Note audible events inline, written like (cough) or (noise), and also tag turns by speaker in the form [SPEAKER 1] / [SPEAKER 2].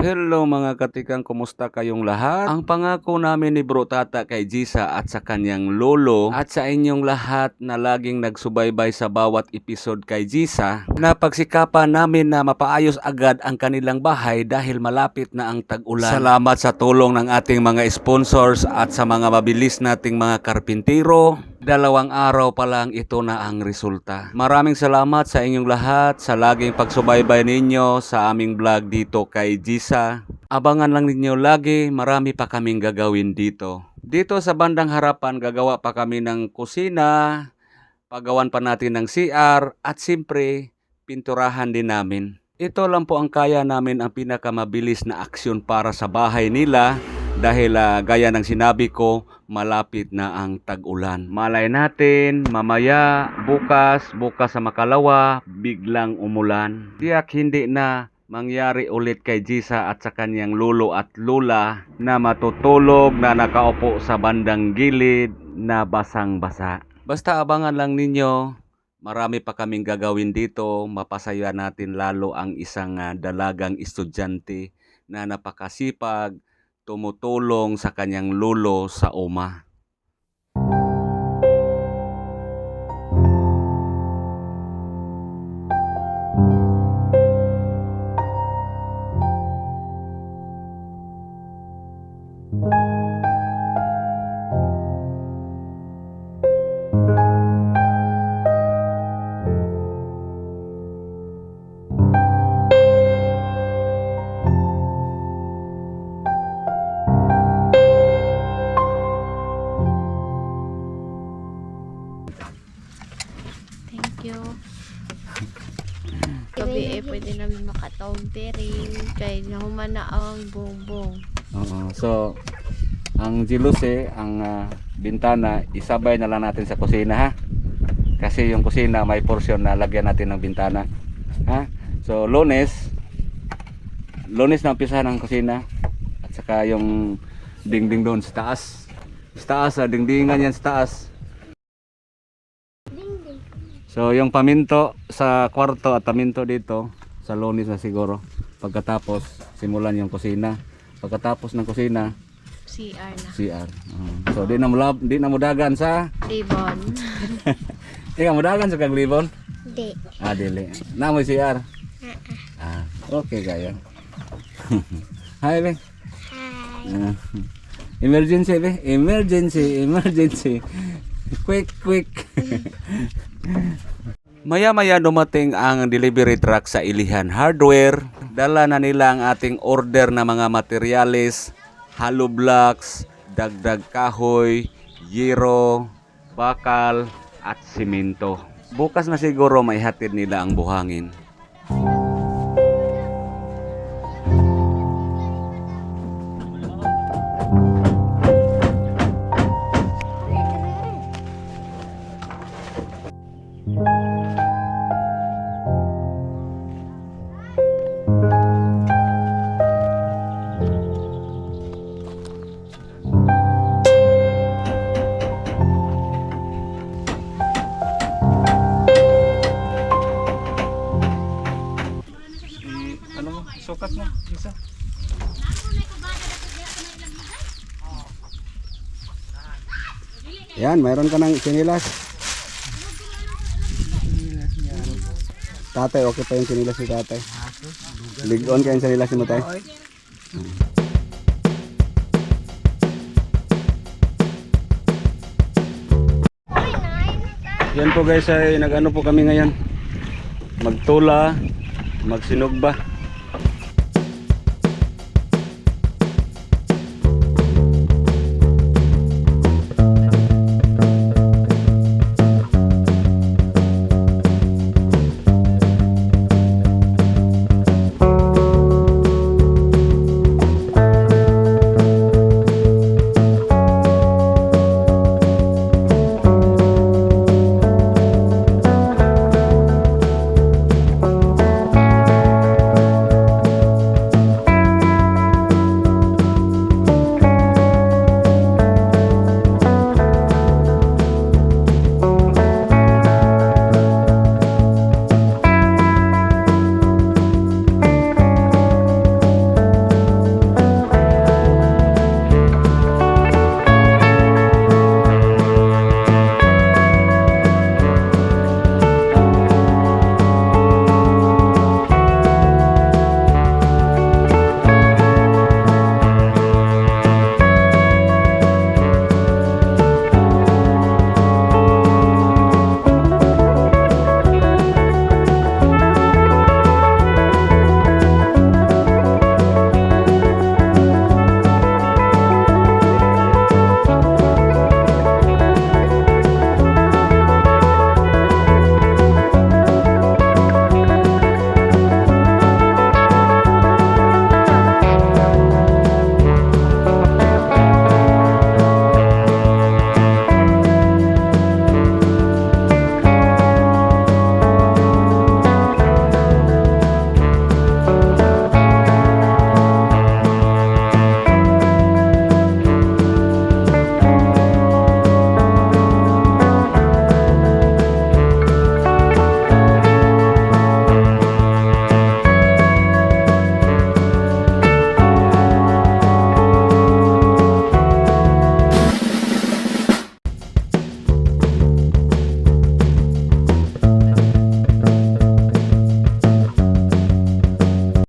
[SPEAKER 1] Hello mga katikang, kumusta kayong lahat? Ang pangako namin ni Bro Tata kay Jisa at sa kanyang lolo at sa inyong lahat na laging nagsubaybay sa bawat episode kay Jisa na pagsikapan namin na mapaayos agad ang kanilang bahay dahil malapit na ang tag-ulan. Salamat sa tulong ng ating mga sponsors at sa mga mabilis nating mga karpintero. Dalawang araw pa lang ito na ang resulta. Maraming salamat sa inyong lahat sa laging pagsubaybay ninyo sa aming vlog dito kay Jisa. Abangan lang ninyo lagi, marami pa kaming gagawin dito. Dito sa bandang harapan gagawa pa kami ng kusina, pagawan pa natin ng CR at siyempre pinturahan din namin. Ito lang po ang kaya namin ang pinakamabilis na aksyon para sa bahay nila dahil ah, gaya ng sinabi ko, malapit na ang tag-ulan. Malay natin, mamaya, bukas, bukas sa makalawa, biglang umulan. Tiyak hindi na mangyari ulit kay Jisa at sa kanyang lolo at lula na matutulog na nakaupo sa bandang gilid na basang-basa. Basta abangan lang ninyo, marami pa kaming gagawin dito, mapasaya natin lalo ang isang ah, dalagang estudyante na napakasipag, tumutulong sa kanyang lolo sa uma.
[SPEAKER 2] Thank you. Gabi eh, pwede namin makatawag tering. Kaya nahuman na ang bongbong.
[SPEAKER 1] Oo. So, ang jealousy, ang ah, bintana, isabay na lang natin sa kusina ha. Kasi yung kusina may portion na lagyan natin ng bintana. Ha? So, lunes, lunes na umpisa ng kusina. At saka yung dingding doon sa taas. Sa taas, ah, dingdingan yan sa taas. So, yung paminto sa kwarto at paminto dito, sa lunes na siguro. Pagkatapos, simulan yung kusina. Pagkatapos ng kusina,
[SPEAKER 2] CR na.
[SPEAKER 1] CR. Oo. so, di na mo lab, di na mo dagan sa
[SPEAKER 2] Ribbon. (laughs)
[SPEAKER 1] Ikaw mo dagan sa kang libon?
[SPEAKER 2] Di.
[SPEAKER 1] Ah, dili. Na mo CR. Ah, okay kaya. (laughs) Hi, be. Ah, emergency, be. Emergency, emergency. quick, quick. Maya-maya dumating ang delivery truck sa Ilihan Hardware. Dala na nila ang ating order na mga materyales, hollow blocks, dagdag kahoy, yero, bakal, at simento. Bukas na siguro may hatid nila ang buhangin. Sukat mo? Isa?
[SPEAKER 3] Yan, mayroon ka ng sinilas. Tatay, okay pa yung sinilas ni tatay. Ligon ka yung sinilas mo tayo.
[SPEAKER 1] Yan po guys ay nag-ano po kami ngayon. Magtula, magsinugba.